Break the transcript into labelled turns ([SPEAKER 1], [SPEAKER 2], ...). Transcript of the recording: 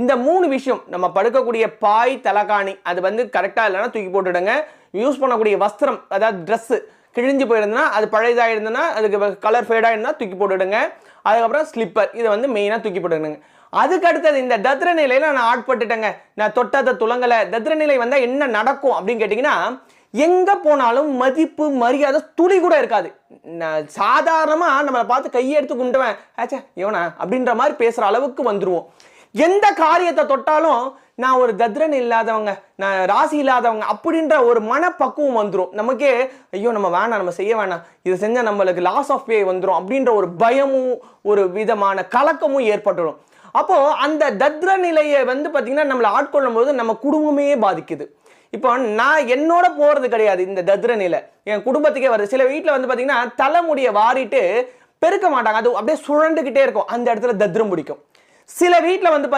[SPEAKER 1] இந்த மூணு விஷயம் நம்ம படுக்கக்கூடிய பாய் தலகாணி அது வந்து கரெக்டாக இல்லைன்னா தூக்கி போட்டுடுங்க. யூஸ் பண்ணக்கூடிய வஸ்திரம் அதாவது ட்ரெஸ்ஸு கிழிஞ்சு போயிருந்ததுன்னா அது பழையதாக இருந்ததுன்னா அதுக்கு கலர் ஃபேடாக இருந்தால் தூக்கி போட்டுடுங்க. அதுக்கப்புறம் ஸ்லிப்பர் இதை வந்து மெயினாக தூக்கி போட்டுடுங்க அதுக்கு அடுத்தது இந்த தத்ர நிலையில் நான் ஆட்பட்டுட்டேங்க. நான் தொட்டதை துளங்கலை. தத்ர நிலை வந்தால் என்ன நடக்கும் அப்படின்னு கேட்டிங்கன்னா எங்கே போனாலும் மதிப்பு மரியாதை துளி கூட இருக்காது. நான் சாதாரணமாக நம்மளை பார்த்து கையை எடுத்து குண்டுவேன். ஆச்சா இவனா? அப்படின்ற மாதிரி பேசுகிற அளவுக்கு வந்துடுவோம் எந்த காரியத்தை தொட்டாலும் நான் ஒரு தத்ரன் இல்லாதவங்க நான் ராசி இல்லாதவங்க அப்படின்ற ஒரு மனப்பக்குவம் வந்துடும் நமக்கே ஐயோ நம்ம வேணாம் நம்ம செய்ய வேணாம். இதை செஞ்சால் நம்மளுக்கு லாஸ் ஆஃப் பே வந்துடும் அப்படின்ற ஒரு பயமும் ஒரு விதமான கலக்கமும் ஏற்பட்டுடும் அப்போது அந்த தத்ர நிலையை வந்து பார்த்திங்கன்னா நம்மளை ஆட்கொள்ளும் போது நம்ம குடும்பமே பாதிக்குது. இப்போ நான் என்னோட போகிறது கிடையாது இந்த தத்ர நிலை. என் குடும்பத்துக்கே வருது. சில வீட்டில் வந்து பார்த்திங்கன்னா தலைமுடியை வாரிட்டு பெருக்க மாட்டாங்க. அது அப்படியே சுழண்டுக்கிட்டே இருக்கும். அந்த இடத்துல தத்ரம் பிடிக்கும். சில வீட்டில் வந்து